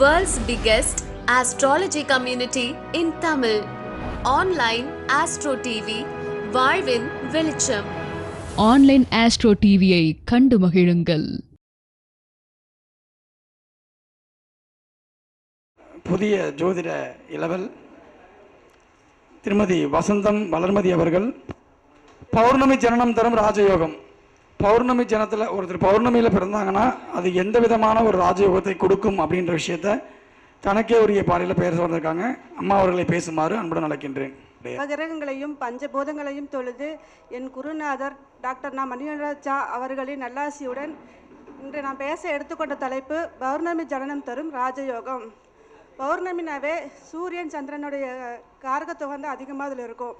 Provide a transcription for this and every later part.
World's biggest astrology community in Tamil. Online Astro TV, வாழ்வின் வெளிச்சம். Online astro டிவியை கண்டு மகிழுங்கள். புதிய ஜோதிட இளவல். திருமதி வசந்தம் வளர்மதி அவர்கள் பௌர்ணமி ஜனனம் தரும் ராஜயோகம். பௌர்ணமி ஜனத்தில் ஒருத்தர் பௌர்ணமியில் பிறந்தாங்கன்னா அது எந்த விதமான ஒரு ராஜயோகத்தை கொடுக்கும் அப்படின்ற விஷயத்த தனக்கே உரிய பாறையில் பெயர் சொல்லியிருக்காங்க அம்மா அவர்களை பேசுமாறு அன்புடன் அழைக்கின்றேன். கிரகங்களையும் பஞ்சபூதங்களையும் தொழுது என் குருநாதர் டாக்டர் நா. மணிகராஜா அவர்களின் நல்லாசியுடன் இன்று நான் பேச எடுத்துக்கொண்ட தலைப்பு பௌர்ணமி ஜனனம் தரும் ராஜயோகம். பௌர்ணமினாவே சூரியன் சந்திரனுடைய காரகத்துவம் வந்து அதிகமாக அதில் இருக்கும்.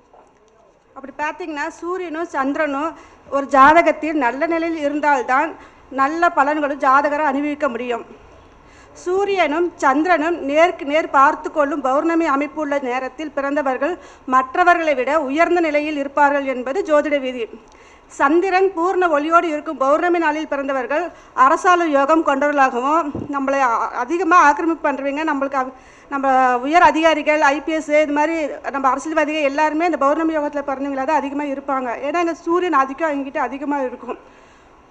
அப்படி பார்த்தீங்கன்னா சூரியனும் சந்திரனும் ஒரு ஜாதகத்தில் நல்ல நிலையில் இருந்தால்தான் நல்ல பலன்களும் ஜாதகரை அனுபவிக்க முடியும். சூரியனும் சந்திரனும் நேருக்கு நேர் பார்த்து கொள்ளும் பௌர்ணமி அமைப்புள்ள நேரத்தில் பிறந்தவர்கள் மற்றவர்களை விட உயர்ந்த நிலையில் இருப்பார்கள் என்பது ஜோதிட விதி. சந்திரன் பூர்ண ஒளியோடு இருக்கும் பௌர்ணமி நாளில் பிறந்தவர்கள் அரசாள யோகம் கொண்டவர்களாகவும் நம்மளை அதிகமாக ஆக்கிரமிப்பு பண்ணுறவங்க நம்மளுக்கு நம்ம உயர் அதிகாரிகள் ஐபிஎஸ் இது மாதிரி நம்ம அரசியல்வாதிகள் எல்லாருமே இந்த பௌர்ணமி யோகத்தில் பிறந்தவங்களாக தான் அதிகமாக இருப்பாங்க. ஏன்னா இந்த சூரியன் ஆதிக்கம் அவங்ககிட்ட அதிகமாக இருக்கும்.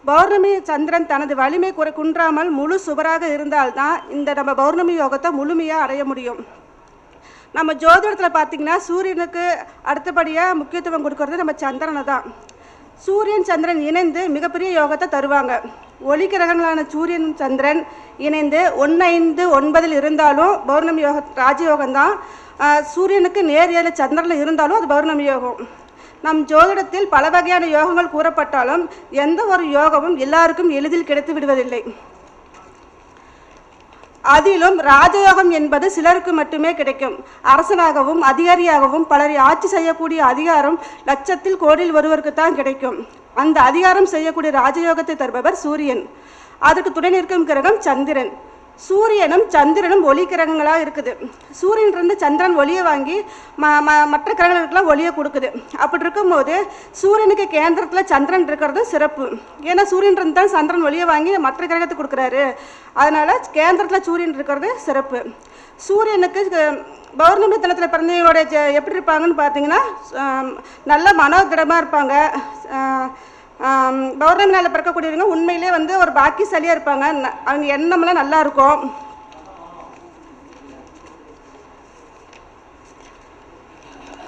பௌர்ணமி சந்திரன் தனது வலிமை குறை குன்றாமல் முழு சுவராக இருந்தால்தான் இந்த நம்ம பௌர்ணமி யோகத்தை முழுமையாக அடைய முடியும். நம்ம ஜோதிடத்தில் பார்த்திங்கன்னா சூரியனுக்கு அடுத்தபடியாக முக்கியத்துவம் கொடுக்கறது நம்ம சந்திரனை தான் சூரியன் சந்திரன் இணைந்து மிகப்பெரிய யோகத்தை தருவாங்க. ஒளி கிரகங்களான சூரியன் சந்திரன் இணைந்து ஒன்று ஐந்து ஒன்பதில் இருந்தாலும் பௌர்ணமி யோக ராஜயோகம்தான் சூரியனுக்கு நேர் ஏழு சந்திரனில் இருந்தாலும் அது பௌர்ணமி யோகம். நம் ஜோதிடத்தில் பல வகையான யோகங்கள் கூறப்பட்டாலும் எந்த ஒரு யோகமும் எல்லாருக்கும் எளிதில் கிடைத்து விடுவதில்லை. அதிலும் ராஜயோகம் என்பது சிலருக்கு மட்டுமே கிடைக்கும். அரசனாகவும் அதிகாரியாகவும் பலரை ஆட்சி செய்யக்கூடிய அதிகாரம் லட்சத்தில் கோடியில் ஒருவருக்கு தான் கிடைக்கும். அந்த அதிகாரம் செய்யக்கூடிய ராஜயோகத்தை தருபவர் சூரியன். அதற்கு துணை நிற்கும் கிரகம் சந்திரன். சூரியனும் சந்திரனும் ஒளி கிரகங்களாக இருக்குது. சூரியன்லேருந்து சந்திரன் ஒளியை வாங்கி ம ம மற்ற கிரகங்களுக்கெல்லாம் ஒளியை கொடுக்குது. அப்படி இருக்கும்போது சூரியனுக்கு கேந்திரத்தில் சந்திரன் இருக்கிறது சிறப்பு. ஏன்னா சூரியன்றது தான் சந்திரன் ஒளியை வாங்கி மற்ற கிரகத்துக்கு கொடுக்குறாரு. அதனால் கேந்திரத்தில் சூரியன் இருக்கிறது சிறப்பு. சூரியனுக்கு பௌர்ணமி தினத்தில் பிறந்தவங்களோட எப்படி இருப்பாங்கன்னு பார்த்தீங்கன்னா நல்ல மனோதிடமாக இருப்பாங்க. பௌர்ணமி நாளில் பிறக்கக்கூடியவங்க உண்மையிலே வந்து ஒரு பாக்கியசாலியாக இருப்பாங்க. அவங்க எண்ணமெல்லாம் நல்லா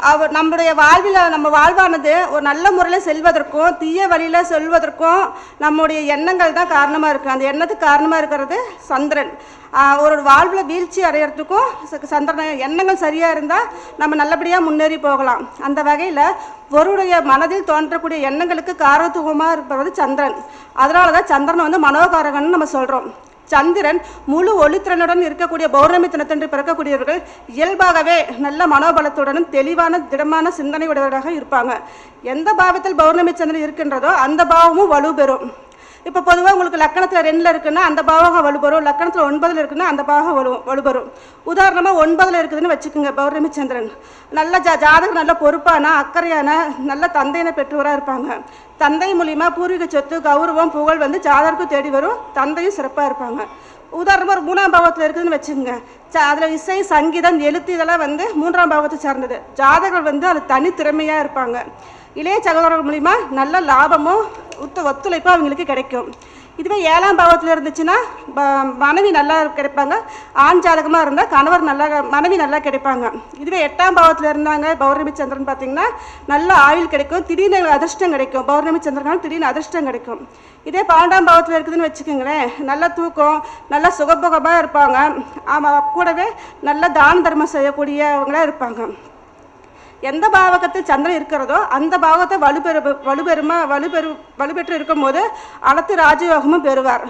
அவர் நம்முடைய வாழ்வில் நம்ம வாழ்வானது ஒரு நல்ல முறையில் செல்வதற்கும் தீய வழியில் செல்வதற்கும் நம்முடைய எண்ணங்கள் தான் காரணமாக இருக்குது அந்த எண்ணத்துக்கு காரணமாக இருக்கிறது சந்திரன். ஒரு வாழ்வில் வீழ்ச்சி அடையிறதுக்கும் ச- சந்திரன் எண்ணங்கள் சரியாக இருந்தால் நம்ம நல்லபடியாக முன்னேறி போகலாம். அந்த வகையில் ஒருடைய மனதில் தோன்றக்கூடிய எண்ணங்களுக்கு காரத்துவமாக இருப்பது சந்திரன். அதனால தான் சந்திரனை வந்து மனோகாரகன்னு நம்ம சொல்கிறோம் சந்திரன் முழு ஒளித்திறனுடன் இருக்கக்கூடிய பௌர்ணமி தினத்தன்று பிறக்கக்கூடியவர்கள் இயல்பாகவே நல்ல மனோபலத்துடனும் தெளிவான திடமான சிந்தனை உடையவராக இருப்பாங்க. எந்த பாவத்தில் பௌர்ணமி சந்திரன் இருக்கின்றதோ அந்த பாவமும் வலுப்பெறும். இப்போ பொதுவாக உங்களுக்கு லக்கணத்தில் ரெண்டில் இருக்குன்னா அந்த பாவகம் வலுப்பெறும் லக்கணத்தில் ஒன்பதில் இருக்குன்னா அந்த பாவகம் வலு வலுப்பெறும் உதாரணமாக ஒன்பதில் இருக்குதுன்னு வச்சுக்கோங்க பௌர்ணமி சந்திரன் நல்ல ஜா ஜாதகம் நல்ல பொறுப்பான அக்கறையான நல்ல தந்தையின பெற்றோராக இருப்பாங்க. தந்தை மூலியமாக பூர்வீக சொத்து கௌரவம் புகழ் வந்து ஜாதகருக்கும் தேடி வரும் தந்தையும் சிறப்பாக இருப்பாங்க. உதாரணமாக ஒரு மூணாம் பாவத்தில் இருக்குதுன்னு வச்சுக்கோங்க ச அதில் இசை சங்கீதம் எழுத்து இதெல்லாம் வந்து மூன்றாம் பாவத்தை சார்ந்தது. ஜாதகர் வந்து அது தனித்திறமையாக இருப்பாங்க. இளைய சகோதரர்கள் மூலிமா நல்ல லாபமும் ஒத்து ஒத்துழைப்பு அவங்களுக்கு கிடைக்கும். இதுவே ஏழாம் பாவத்தில் இருந்துச்சுன்னா ப- மனைவி நல்லா கிடைப்பாங்க. ஆண் ஜாதகமாக இருந்தால் கணவர் நல்லா மனைவி நல்லா கிடைப்பாங்க. இதுவே எட்டாம் பாவத்தில் இருந்தாங்க பௌர்ணமி சந்திரன் பார்த்தீங்கன்னா நல்ல ஆயுள் கிடைக்கும் திடீர்னு அதிர்ஷ்டம் கிடைக்கும். பௌர்ணமி சந்திரனால் திடீர்னு அதிர்ஷ்டம் கிடைக்கும். இதே பன்னெண்டாம் பாவத்தில் இருக்குதுன்னு வச்சுக்கோங்களேன் நல்ல தூக்கம் நல்ல சுகபோகமாக இருப்பாங்க. ஆமாம் கூடவே நல்ல தான தர்மம் செய்யக்கூடியவங்களாக இருப்பாங்க. எந்த பாவகத்தில் சந்திரன் இருக்கிறதோ அந்த பாவகத்தை வலுபெரு வலுப்பெருமா வலுபெரு வலுப்பெற்று இருக்கும்போது அனைத்து ராஜயோகமும் பெறுவார்.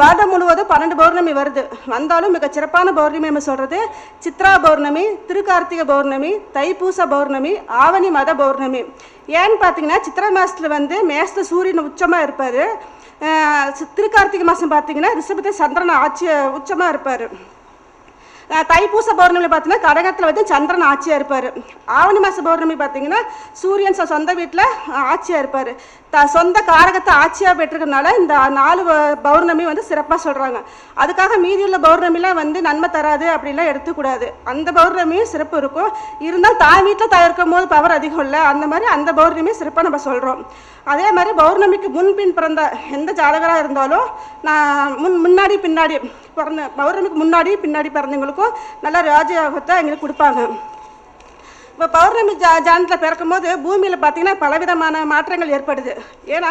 வருடம் முழுவதும் பன்னெண்டு பௌர்ணமி வருது. வந்தாலும் மிக சிறப்பான பௌர்ணமி நம்ம சொல்கிறது சித்ரா பௌர்ணமி திருக்கார்த்திகை பௌர்ணமி தைப்பூச பௌர்ணமி ஆவணி மத பௌர்ணமி. ஏன்னு பார்த்தீங்கன்னா சித்திரை மாதத்தில் வந்து மேசத்தில் சூரியன் உச்சமாக இருப்பார். திருக்கார்த்திகை மாதம் பார்த்தீங்கன்னா ரிஷபத்தை சந்திரன் ஆட்சி உச்சமாக இருப்பார். தைப்பூச பௌர்ணமி பார்த்தீங்கன்னா கடகத்தில் வந்து சந்திரன் ஆட்சியாக இருப்பார். ஆவணி மாத பௌர்ணமி பார்த்தீங்கன்னா சூரியன் சொந்த வீட்டில் ஆட்சியாக இருப்பார். த சொந்த காரகத்தை ஆட்சியாக பெற்றிருக்கனால இந்த நாலு பௌர்ணமி வந்து சிறப்பாக சொல்கிறாங்க அதுக்காக மீதியுள்ள பௌர்ணமிலாம் வந்து நன்மை தராது அப்படிலாம் எடுத்துக்கூடாது. அந்த பௌர்ணமியும் சிறப்பு இருக்கும். இருந்தால் தாய் வீட்டில் தவிர்க்கும் போது பவர் அதிகம் இல்லை. அந்த மாதிரி அந்த பௌர்ணமியும் சிறப்பாக நம்ம சொல்கிறோம் அதே மாதிரி பௌர்ணமிக்கு முன்பின் பிறந்த எந்த ஜாதகராக இருந்தாலும் நான் முன் முன்னாடி பின்னாடி பிறந்த பௌர்ணமிக்கு முன்னாடி பின்னாடி அவங்களுக்கும் நல்லா ராஜயோகத்தை எங்களுக்கு கொடுப்பாங்க. இப்போ பௌர்ணமி ஜா ஜானத்தில் பிறக்கும்போது பூமியில் பார்த்தீங்கன்னா பலவிதமான மாற்றங்கள் ஏற்படுது. ஏன்னா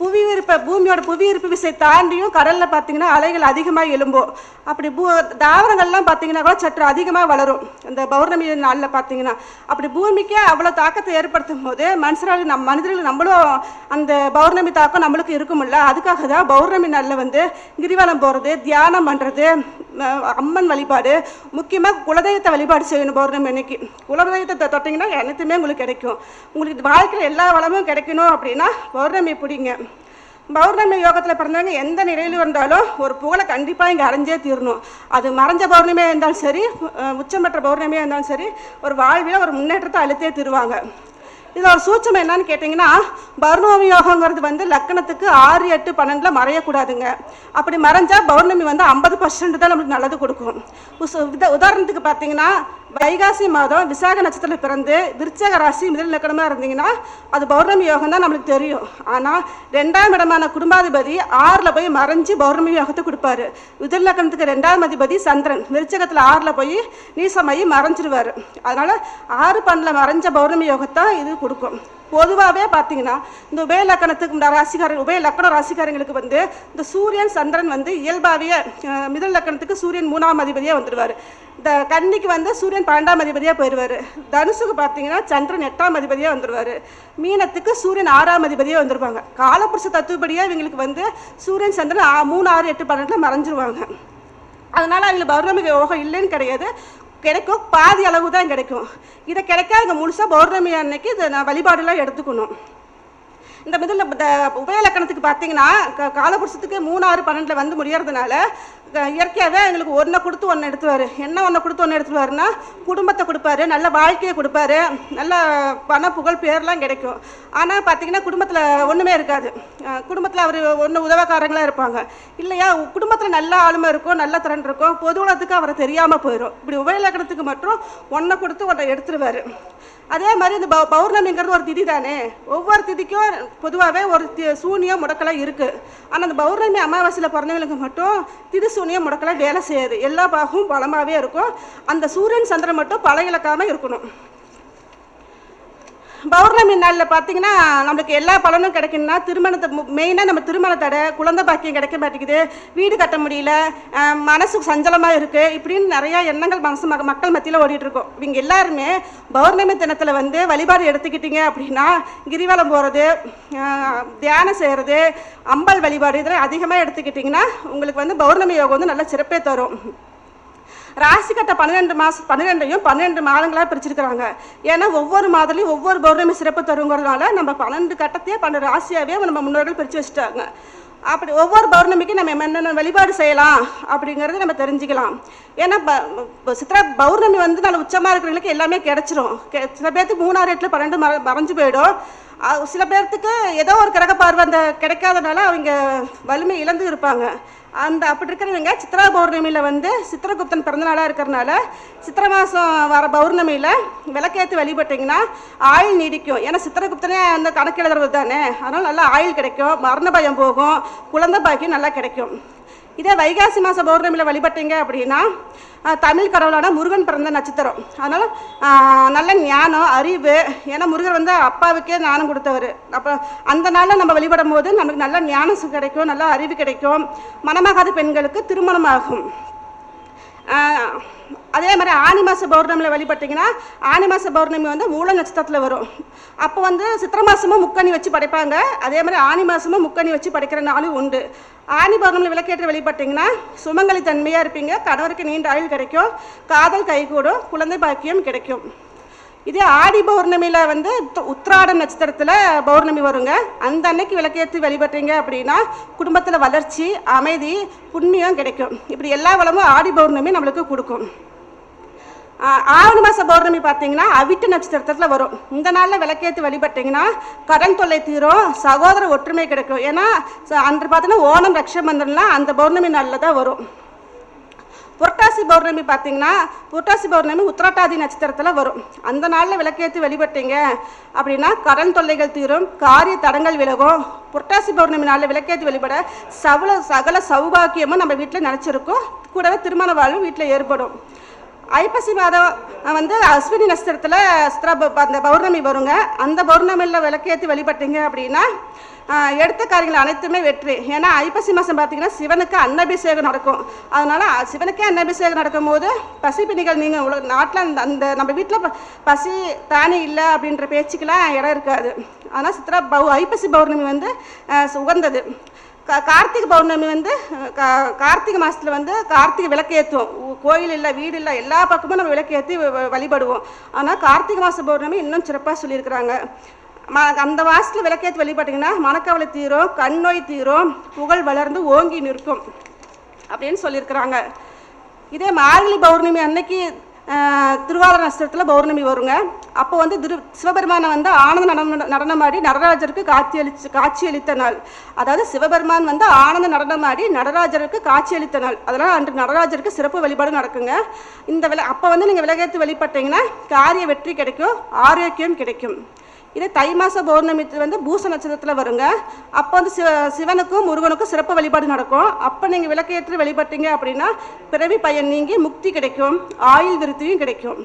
புவி ஈர்ப்பு பூமியோட புவி ஈர்ப்பு விசை தாண்டியும் கடலில் பார்த்தீங்கன்னா அலைகள் அதிகமாக எழும்பும். அப்படி பூ தாவரங்கள்லாம் பார்த்தீங்கன்னா கூட சற்று அதிகமாக வளரும். இந்த பௌர்ணமி நாளில் பார்த்தீங்கன்னா அப்படி பூமிக்கே அவ்வளோ தாக்கத்தை ஏற்படுத்தும் போது மனுஷரால் நம் மனிதர்கள் நம்மளும் அந்த பௌர்ணமி தாக்கம் நம்மளுக்கு இருக்கும்ல. அதுக்காக தான் பௌர்ணமி நாளில் வந்து கிரிவலம் போகிறது தியானம் பண்ணுறது அம்மன் வழிபாடு முக்கியமாக குலதெய்வத்தை வழிபாடு செய்யணும் பௌர்ணமி அன்னைக்கு. குலதெய்வத்தை நட்சத்திரத்தை தொட்டிங்கன்னா அனைத்துமே உங்களுக்கு கிடைக்கும். உங்களுக்கு வாழ்க்கையில் எல்லா வளமும் கிடைக்கணும் அப்படின்னா பௌர்ணமி பிடிங்க. பௌர்ணமி யோகத்தில் பிறந்தவங்க எந்த நிலையில் இருந்தாலும் ஒரு புகழை கண்டிப்பாக இங்கே அரைஞ்சே தீரணும். அது மறைஞ்ச பௌர்ணமியாக இருந்தாலும் சரி உச்சம் பெற்ற பௌர்ணமியாக இருந்தாலும் சரி ஒரு வாழ்வில் ஒரு முன்னேற்றத்தை அழுத்தே தருவாங்க. இதோட சூட்சம் என்னன்னு கேட்டிங்கன்னா பௌர்ணமி யோகங்கிறது வந்து லக்கணத்துக்கு ஆறு எட்டு பன்னெண்டில் மறையக்கூடாதுங்க. அப்படி மறைஞ்சால் பௌர்ணமி வந்து ஐம்பது பர்சன்ட் தான் நம்மளுக்கு நல்லது கொடுக்கும். உதாரணத்துக்கு பார்த்தீங்கன்னா வைகாசி மாதம் விசாக நட்சத்திரத்தில் பிறந்து விருச்சக ராசி முதல் லக்கணமாக இருந்தீங்கன்னா அது பௌர்ணமி யோகம் தான் நம்மளுக்கு தெரியும். ஆனால் ரெண்டாம் இடமான குடும்பாதிபதி ஆறில் போய் மறைஞ்சு பௌர்ணமி யோகத்தை கொடுப்பாரு. மிதல் லக்கணத்துக்கு ரெண்டாம் அதிபதி சந்திரன். விருச்சகத்தில் ஆறில் போய் நீசமாயி மறைஞ்சிருவார். அதனால் ஆறு பன்னில் மறைஞ்ச பௌர்ணமி யோகத்தை இது கொடுக்கும். பொதுவாகவே பார்த்தீங்கன்னா இந்த உபய லக்கணத்துக்கு இந்த உபய லக்கண ராசிக்காரங்களுக்கு வந்து இந்த சூரியன் சந்திரன் வந்து இயல்பாகவே மிதல் லக்கணத்துக்கு சூரியன் மூணாம் அதிபதியாக வந்துடுவார். இந்த கன்னிக்கு வந்து சூரியன் பன்னெண்டாம் அதிபதியாக போயிடுவார் தனுசுக்கு பார்த்தீங்கன்னா சந்திரன் எட்டாம் அதிபதியாக வந்துடுவார். மீனத்துக்கு சூரியன் ஆறாம் அதிபதியாக வந்துடுவாங்க காலப்புருஷ தத்துவப்படியாக இவங்களுக்கு வந்து சூரியன் சந்திரன் மூணு ஆறு எட்டு பன்னெண்டில் மறைஞ்சிருவாங்க. அதனால் அவங்களுக்கு பௌர்ணமி யோகம் இல்லைன்னு கிடையாது. கிடைக்கும். பாதி அளவு தான் கிடைக்கும். இதை கிடைக்காத முழுசாக பௌர்ணமி அன்னைக்கு இதை நான் வழிபாடெல்லாம் எடுத்துக்கணும். இந்த மிதில் இந்த உபயலக்கணத்துக்கு பார்த்தீங்கன்னா க- காலபுருஷத்துக்கு மூணாறு பன்னெண்டில் வந்து முடியறதுனால க- இயற்கையாகவே எங்களுக்கு ஒன்றை கொடுத்து ஒன்று எடுத்துவார் என்ன ஒன்றை கொடுத்து ஒன்று எடுத்துருவாருன்னா குடும்பத்தை கொடுப்பாரு நல்ல வாழ்க்கையை கொடுப்பாரு நல்ல பண புகழ் பேர்லாம் கிடைக்கும். ஆனால் பார்த்தீங்கன்னா குடும்பத்தில் ஒன்றுமே இருக்காது. குடும்பத்தில் அவர் ஒன்று உதவக்காரங்களாக இருப்பாங்க. இல்லையா குடும்பத்தில் நல்ல ஆளுமை இருக்கும் நல்ல திறன் இருக்கும் பொது உலகத்துக்கு அவரை தெரியாமல் போயிடும் இப்படி உபயலக்கணத்துக்கு மட்டும் ஒன்றை கொடுத்து ஒன்றை எடுத்துருவார். அதே மாதிரி இந்த பௌர்ணமிங்கிறது ஒரு திதி தானே ஒவ்வொரு திதிக்கும் பொதுவாகவே ஒரு தி- சூனியம் முடக்கலாம் இருக்குது ஆனால் அந்த பௌர்ணமி அமாவாசையில் பிறந்தவங்களுக்கு மட்டும் திரு சூனியம் முடக்கலாம் வேலை செய்யாது. எல்லா பாகமும் பலமாகவே இருக்கும். அந்த சூரியன் சந்திரன் மட்டும் பழ இழக்காமல் இருக்கணும். பௌர்ணமி நாளில் பார்த்தீங்கன்னா நம்மளுக்கு எல்லா பலனும் கிடைக்கும்னா திருமணத்தை மெயினாக நம்ம திருமண தடை குழந்தை பாக்கியம் கிடைக்க மாட்டேங்குது வீடு கட்ட முடியல மனசுக்கு சஞ்சலமாக இருக்குது இப்படின்னு நிறையா எண்ணங்கள் மனசு ம- மக்கள் மத்தியில் ஓடிட்டுருக்கோம் இவங்க எல்லாருமே பௌர்ணமி தினத்தில் வந்து வழிபாடு எடுத்துக்கிட்டீங்க அப்படின்னா கிரிவலம் போகிறது தியானம் செய்கிறது அம்பல் வழிபாடு இதெல்லாம் அதிகமாக எடுத்துக்கிட்டிங்கன்னா உங்களுக்கு வந்து பௌர்ணமி யோகம் வந்து நல்ல சிறப்பே தரும். ராசி கட்ட பன்னிரெண்டு மாதம் பன்னிரெண்டையும் பன்னெண்டு மாதங்களாக பிரிச்சிருக்கிறாங்க. ஏன்னா ஒவ்வொரு மாதத்துலையும் ஒவ்வொரு பௌர்ணமி சிறப்பு தருங்கிறதுனால நம்ம பன்னெண்டு கட்டத்தையே பன்னெண்டு ராசியாகவே நம்ம முன்னோர்கள் பிரித்து வச்சுட்டாங்க. அப்படி ஒவ்வொரு பௌர்ணமிக்கும் நம்ம என்னென்ன வழிபாடு செய்யலாம் அப்படிங்கிறத நம்ம தெரிஞ்சுக்கலாம். ஏன்னா ப- பௌர்ணமி வந்து நல்ல உச்சமாக இருக்கிறவங்களுக்கு எல்லாமே கிடைச்சிரும். சில பேர்த்துக்கு மூணாறு எட்டில் பன்னெண்டு மறைஞ்சு போயிடும். சில பேர்த்துக்கு ஏதோ ஒரு கிரக பார்வை அந்த கிடைக்காதனால அவங்க வலிமை இழந்து இருப்பாங்க. அந்த அப்படி இருக்கிறவங்க சித்ரா பௌர்ணமியில் வந்து சித்திரகுப்தன் பிறந்தநாளாக இருக்கிறனால சித்திரை மாதம் வர பௌர்ணமியில் விளக்கேற்றி வழிபட்டிங்கன்னா ஆயில் நீடிக்கும். ஏன்னா சித்திரகுப்தனே அந்த கணக்கு எழுதுறது தானே. அதனால் நல்லா ஆயில் கிடைக்கும் மரண பயம் போகும் குழந்தை பாக்கியம் நல்லா கிடைக்கும். இதே வைகாசி மாத பௌர்ணமியில் வழிபட்டீங்க அப்படின்னா தமிழ் கடவுளான முருகன் பிறந்த நட்சத்திரம். அதனால் நல்ல ஞானம் அறிவு ஏன்னா முருகர் வந்து அப்பாவுக்கே ஞானம் கொடுத்தவர். அப்போ அந்த நாளில் நம்ம வழிபடும் போது நமக்கு நல்ல ஞானம் கிடைக்கும் நல்ல அறிவு கிடைக்கும். மணமாகாத பெண்களுக்கு திருமணமாகும். ஆகும் அதே மாதிரி ஆனி மாத பௌர்ணமியில் வழிபட்டிங்கன்னா ஆனி மாத பௌர்ணமி வந்து மூல நட்சத்திரத்தில் வரும். அப்போ வந்து சித்திரை மாதமும் முக்கணி வச்சு படைப்பாங்க. அதே மாதிரி ஆனி மாதமும் முக்கணி வச்சு படைக்கிற நாளும் உண்டு. ஆனி பௌர்ணமியில் விளக்கேற்ற வழிபட்டிங்கன்னா சுமங்கலி தன்மையாக இருப்பீங்க. கணவருக்கு நீண்ட ஆயுள் கிடைக்கும். காதல் கைகூடும். குழந்தை பாக்கியம் கிடைக்கும். இதே ஆடி பௌர்ணமியில் வந்து உத்த- உத்திராடம் நட்சத்திரத்தில் பௌர்ணமி வருங்க. அந்த அன்னைக்கு விளக்கேற்றி வழிபட்டீங்க அப்படின்னா குடும்பத்தில் வளர்ச்சி அமைதி புண்ணியம் கிடைக்கும். இப்படி எல்லா வளமும் ஆடி பௌர்ணமி நம்மளுக்கு கொடுக்கும். ஆவணி மாத பௌர்ணமி பார்த்தீங்கன்னா அவிட்டு நட்சத்திரத்தில் வரும். இந்த நாளில் விளக்கேற்றி வழிபட்டீங்கன்னா கடன் தொல்லை தீரும் சகோதர ஒற்றுமை கிடைக்கும். ஏன்னா அன்று பார்த்தீங்கன்னா ஓணம் ரக்ஷபந்தன்லாம் அந்த பௌர்ணமி நாளில் தான் வரும். புரட்டாசி பௌர்ணமி பார்த்தீங்கன்னா புரட்டாசி பௌர்ணமி உத்திரட்டாதி நட்சத்திரத்தில் வரும். அந்த நாளில் விளக்கேற்றி வழிபட்டீங்க அப்படின்னா கடன் தொல்லைகள் தீரும் காரிய தடங்கள் விலகும். புரட்டாசி பௌர்ணமி நாளில் விளக்கேற்றி வழிபட சகல சகல சௌபாக்கியமும் நம்ம வீட்டில் நினச்சிருக்கும். கூடவே திருமண வாழ்வும் வீட்டில் ஏற்படும். ஐப்பசி மாதம் வந்து அஸ்வினி நட்சத்திரத்தில் சித்ரா ப- அந்த பௌர்ணமி வருங்க. அந்த பௌர்ணமியில் விளக்கேற்றி வழிபட்டீங்க அப்படின்னா எடுத்த காரியங்கள் அனைத்துமே வெற்றி. ஏன்னா ஐப்பசி மாதம் பார்த்தீங்கன்னா சிவனுக்கு அன்னபிஷேகம் நடக்கும். அதனால் சிவனுக்கே அன்னபிஷேகம் நடக்கும்போது பசிப்பிணிகள் நீங்கள் உலக நாட்டில் அந்த அந்த நம்ம வீட்டில் பசி தானி இல்லை அப்படின்ற பேச்சுக்கெல்லாம் இடம் இருக்காது. ஆனால் சித்திரா பௌ ஐப்பசி பௌர்ணமி வந்து உகந்தது. கார்த்திகை பௌர்ணமி வந்து கா- கார்த்திகை மாதத்தில் வந்து கார்த்திகை விளக்கு ஏற்றுவோம் கோயில் இல்லை வீடு இல்லை எல்லா பக்கமும் நம்ம விளக்கேற்றி வ- வழிபடுவோம். ஆனால் கார்த்திகை மாத பௌர்ணமி இன்னும் சிறப்பாக சொல்லியிருக்கிறாங்க. ம அந்த மாதத்தில் விளக்கேற்று வழிபட்டிங்கன்னா மனக்கவலை தீரும் கண்ணோய் தீரும் புகழ் வளர்ந்து ஓங்கி நிற்கும் அப்படின்னு சொல்லியிருக்கிறாங்க. இதே மார்கழி பௌர்ணமி அன்னைக்கு திருவாதிர நஷ்டத்தில் பௌர்ணமி வருங்க. அப்போ வந்து திரு சிவபெருமானை வந்து ஆனந்த நடனம் நடனமாடி நடராஜருக்கு காட்சியளிச்சு காட்சியளித்த நாள். அதாவது சிவபெருமான் வந்து ஆனந்த நடனமாடி நடராஜருக்கு காட்சியளித்த நாள். அதனால் அன்று நடராஜருக்கு சிறப்பு வழிபாடு நடக்குங்க. இந்த வில அப்போ வந்து நீங்கள் விலகேற்று வழிபட்டீங்கன்னா காரிய வெற்றி கிடைக்கும் ஆரோக்கியம் கிடைக்கும். இதே தை மாத பௌர்ணமி வந்து பூச நட்சத்திரத்தில் வருங்க. அப்போ வந்து சிவ சிவனுக்கும் முருகனுக்கும் சிறப்பு வழிபாடு நடக்கும். அப்போ நீங்கள் விளக்கேற்று வழிபட்டீங்க அப்படின்னா பிறவி பயன் நீங்கி முக்தி கிடைக்கும். ஆயுள் விருத்தியும் கிடைக்கும்.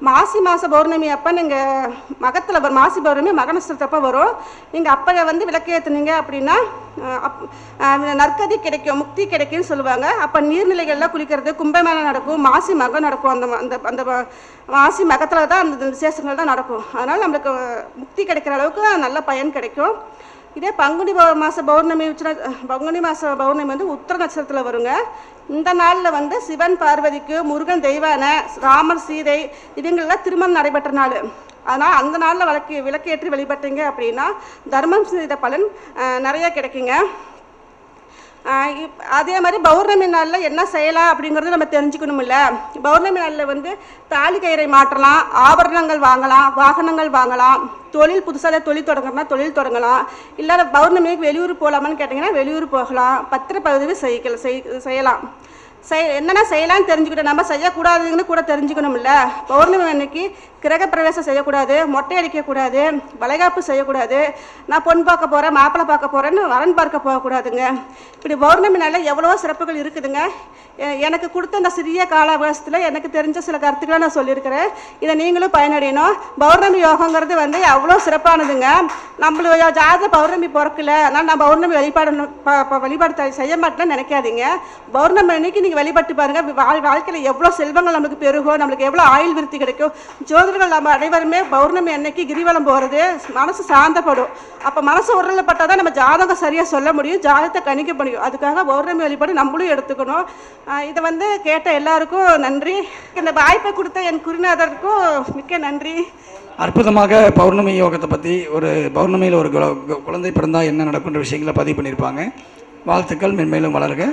மாசி மாத பௌர்ணமி அப்போ நீங்கள் மகத்தில் வரும் மாசி பௌர்ணமி மக நட்சத்திரத்தப்போ வரும். நீங்கள் அப்போ வந்து விளக்கேற்றுனீங்க அப்படின்னா அப் நற்கதி கிடைக்கும் முக்தி கிடைக்கும்னு சொல்லுவாங்க. அப்போ நீர்நிலைகளில் குளிக்கிறது கும்பமேளம் நடக்கும் மாசி மகம் நடக்கும். அந்த அந்த அந்த மாசி மகத்தில் தான் அந்த விசேஷங்கள் தான் நடக்கும். அதனால் நம்மளுக்கு முக்தி கிடைக்கிற அளவுக்கு நல்ல பயன் கிடைக்கும். இதே பங்குனி பௌ- மாச பௌர்ணமி உச்ச பங்குனி மாச பௌர்ணமி வந்து உத்திர நட்சத்திரத்தில் வருங்க. இந்த நாளில் வந்து சிவன் பார்வதிக்கு முருகன் தெய்வான ராமர் சீதை இவங்களெல்லாம் திருமணம் நடைபெற்ற நாள். ஆனால் அந்த நாளில் விளக்கு விளக்கேற்றி வழிபட்டீங்க அப்படின்னா தர்மம் செய்த பலன் நிறையா நிறைய கிடைக்குங்க. அதே மாதிரி பௌர்ணமி நாளில் என்ன செய்யலாம் அப்படிங்கிறது நம்ம தெரிஞ்சுக்கணுமில்ல பௌர்ணமி நாளில் வந்து தாலி கயிறை மாற்றலாம் ஆபரணங்கள் வாங்கலாம் வாகனங்கள் வாங்கலாம் தொழில் புதுசாக தொழில் தொடங்குறதுனா தொழில் தொடங்கலாம். இல்லை பௌர்ணமிக்கு வெளியூர் போகலாமான்னு கேட்டிங்கன்னா வெளியூர் போகலாம் பத்திரப்பதிவு செய்யல செய் செய்யலாம். செய் என்னென்ன செய்யலாம்னு தெரிஞ்சுக்கிட்டோம் நம்ம செய்யக்கூடாதுன்னு கூட தெரிஞ்சுக்கணும்ல. பௌர்ணமி அன்னைக்கு கிரக பிரவேசம் செய்யக்கூடாது மொட்டை அடிக்கக்கூடாது வளைகாப்பு செய்யக்கூடாது. நான் பொன் பார்க்க போகிறேன் மாப்பிள்ளை பார்க்க போகிறேன்னு வரன் பார்க்க போகக்கூடாதுங்க. இப்படி பௌர்ணமி நாளில் எவ்வளோ சிறப்புகள் இருக்குதுங்க. எ- எனக்கு கொடுத்த அந்த சிறிய கால அவகாசத்தில் எனக்கு தெரிஞ்ச சில கருத்துக்களை நான் சொல்லியிருக்கிறேன். இதை நீங்களும் பயனடையணும். பௌர்ணமி யோகங்கிறது வந்து அவ்வளோ சிறப்பானதுங்க. நம்மளோட ஜாத பௌர்ணமி பிறக்கல. ஆனால் நான் பௌர்ணமி வழிபாடு ப- வழிபாடு த- செய்ய மாட்டேன்னு நினைக்காதீங்க. பௌர்ணமி அன்னைக்கு நீங்கள் வழிபட்டு பாருங்கள் வாழ் வாழ்க்கையில் எவ்வளோ செல்வங்கள் நம்மளுக்கு பெருகும் நம்மளுக்கு எவ்வளோ ஆயுள் விருத்தி கிடைக்கும் ஜோதிடர்கள் நம்ம அனைவருமே பௌர்ணமி அன்னைக்கு கிரிவலம் போகிறது மனசு சாந்தப்படும். அப்போ மனசு உருளப்பட்டால் தான் நம்ம ஜாதகம் சரியாக சொல்ல முடியும் ஜாதகத்தை கணிக்க முடியும். அதுக்காக பௌர்ணமி வழிபாடு நம்மளும் எடுத்துக்கணும். இதை வந்து கேட்ட எல்லாருக்கும் நன்றி. இந்த வாய்ப்பை கொடுத்த என் குருநாதருக்கும் மிக்க நன்றி. அற்புதமாக பௌர்ணமி யோகத்தை பற்றி ஒரு பௌர்ணமியில் ஒரு குழந்தை பிறந்தால் என்ன நடக்குன்ற விஷயங்களை பதிவு பண்ணியிருப்பாங்க. வாழ்த்துக்கள் மென்மேலும் வளருக.